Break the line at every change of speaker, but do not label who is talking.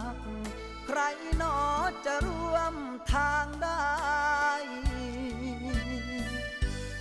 ก